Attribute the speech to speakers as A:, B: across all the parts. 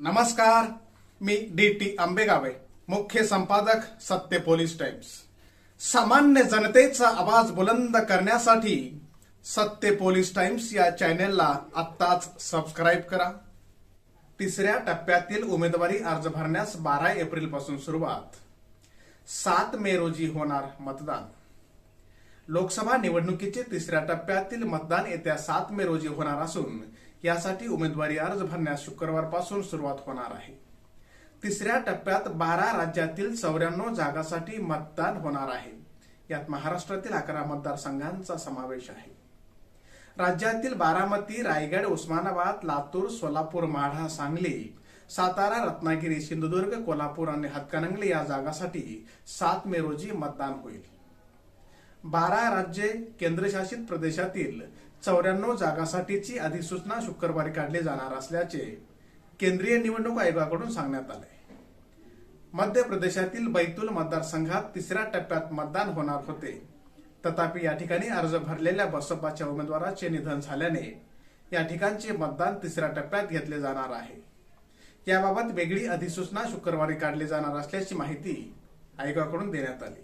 A: नमस्कार मी D T आंबेगावे मुख्य संपादक सत्य पोलीस टाइम्स. सामान्य जनतेचा आवाज बुलंद करण्यासाठी सत्य पोलीस टाइम्स या चॅनेलला आत्ताच सबस्क्राईब करा. तिसऱ्या टप्प्यातील उमेदवारी अर्ज भरण्यास बारा एप्रिलपासून सुरुवात. सात मे रोजी होणार मतदान. लोकसभा निवडणुकीचे तिसऱ्या टप्प्यातील मतदान येत्या सात मे रोजी होणार असून यासाठी उमेदवारी अर्ज भरण्यास शुक्रवारपासून सुरुवात होणार आहे. तिसऱ्या टप्प्यात बारा राज्यातील चौऱ्याण्णव जागासाठी मतदान होणार आहे. यात महाराष्ट्रातील अकरा मतदारसंघांचा समावेश आहे. राज्यातील बारामती रायगड उस्मानाबाद लातूर सोलापूर माढा सांगली सातारा रत्नागिरी सिंधुदुर्ग कोल्हापूर आणि हातकणंगले या जागासाठी सात मे रोजी मतदान होईल. बारा राज्ये केंद्रशासित प्रदेशातील चौऱ्याण्णव जागासाठीची अधिसूचना शुक्रवारी काढली जाणार असल्याचे केंद्रीय निवडणूक आयोगाकडून सांगण्यात आले. मध्य प्रदेशातील बैतूल मतदारसंघात तिसऱ्या टप्प्यात मतदान होणार होते. तथापि या ठिकाणी अर्ज भरलेल्या बसपाच्या उमेदवाराचे निधन झाल्याने या ठिकाणचे मतदान तिसऱ्या टप्प्यात घेतले जाणार आहे. याबाबत वेगळी अधिसूचना शुक्रवारी काढली जाणार असल्याची माहिती आयोगाकडून देण्यात आली.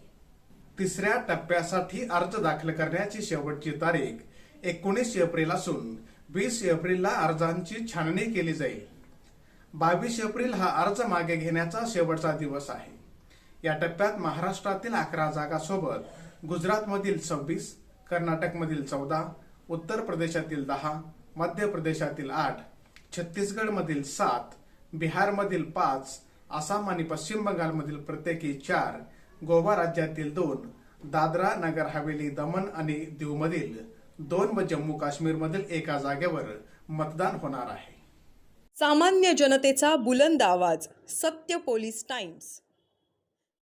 A: तिसऱ्या टप्प्यासाठी अर्ज दाखल करण्याची शेवटची तारीख एकोणीस एप्रिल असून वीस एप्रिलला अर्जांची छाननी केली जाईल. बावीस एप्रिल हा अर्ज मागे घेण्याचा शेवटचा दिवस आहे. या टप्प्यात महाराष्ट्रातील अकरा जागासोबत गुजरातमधील सव्वीस कर्नाटकमधील चौदा उत्तर प्रदेशातील दहा मध्य प्रदेशातील आठ छत्तीसगडमधील सात बिहारमधील पाच आसाम आणि पश्चिम बंगालमधील प्रत्येकी चार गोवा राज्यातील दोन दादरा नगर हवेली दमन आणि दीवमधील दोन व जम्मू काश्मीरमधील एका जागेवर मतदान होणार आहे.
B: सामान्य जनतेचा बुलंद आवाज सत्य पोलीस टाइम्स.